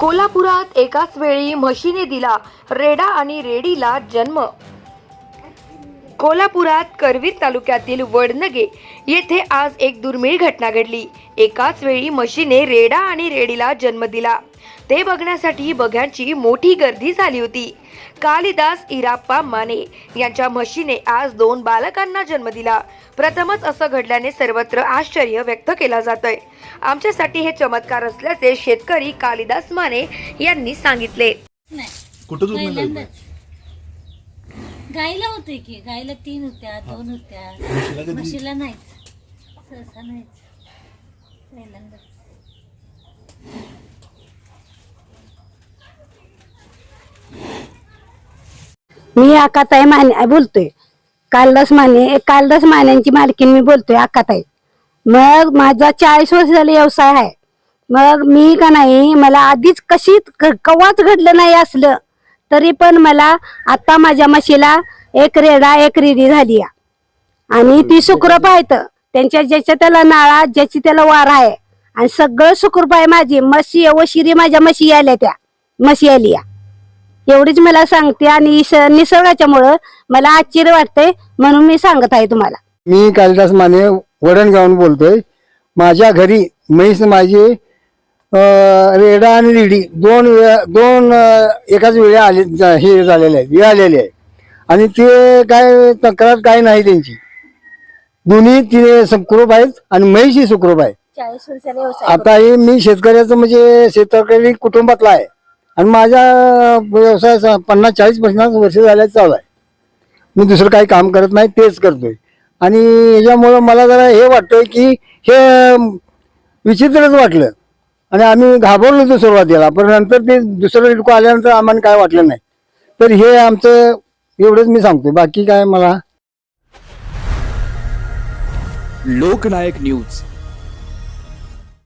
कोल्हापुरात एकाच वेळी म्हशीने दिला रेडा आणि रेडीला जन्म. कोल्हापुरात करवीर तालुक्यातील वडनगे येथे आज एक दुर्मिळ घटना घडली. एकाच वेळी म्हशीने रेडा आणि रेडीला जन्म दिला. ते बघण्यासाठी बघ्यांची मोठी गर्दी झाली होती. कालिदास इराप्पा माने यांच्या म्हशीने आज दोन बालकांना जन्म दिला. प्रथमच असं घडल्याने सर्वत्र आश्चर्य व्यक्त केला जातोय. आमच्यासाठी हे चमत्कार असल्याचे शेतकरी कालिदास माने यांनी सांगितले. कुठं गायला होते की गायला तीन होत्या दोन होत्या. म्हशीला कधी? म्हशीला नाहीच. सहसा नाहीच. पहिल्यांदा. मी आकाताई माने बोलतोय. कालदास माने कालदास मान्यांची मालकीन मी बोलतोय आकाताई मग माझा चाळीस वर्ष झाले व्यवसाय आहे. मग मी का नाही मला आधीच कशी कवाच घडलं नाही असलं. तरी पण मला आता माझ्या म्हशीला एक रेडा एक रेडी झाली आणि ती सुखरूप आहेत. त्यांच्या ज्याच्या त्याला नाळा ज्याची त्याला वार आहे. आणि सगळं सुखरूप आहे माझी. म्हशी वशिरी माझ्या म्हशी आल्या त्या. म्हशी आली या एवढीच मला सांगते आणि निसर्गाच्यामुळं मला आश्चर्य वाटतंय म्हणून मी सांगत आहे तुम्हाला. मी कालिदास माने वडणगावून बोलतोय. माझ्या घरी म्हैस माझी रेडा आणि रेडी दोन वेळा दोन एकाच वेळी आले हे झालेले आहेत वेळ आलेले आहे आणि ते काय तक्रार काय नाही त्यांची. दोन्ही तिने सुखरूप आहेत आणि म्हैसही सुखरूप आहे चाळीस वर्षाला व्यवसाय आता हे मी शेतकऱ्याचं म्हणजे शेतकरी कुटुंबातला आहे. आणि माझ्या व्यवसाय पन्नास चाळीस पन्नास वर्ष झाल्या चालू आहे. मी दुसरं काही काम करत नाही तेच करतोय. आणि याच्यामुळं मला जरा हे वाटतंय की हे विचित्रच वाटलं. आणि आम्ही घाबरलो होतो सुरुवातीला पण नंतर ते दुसरं रिडको आल्यानंतर आम्हाला काय वाटलं नाही. तर हे आमचं एवढंच मी सांगतो बाकी काय मला लोकनायक न्यूज.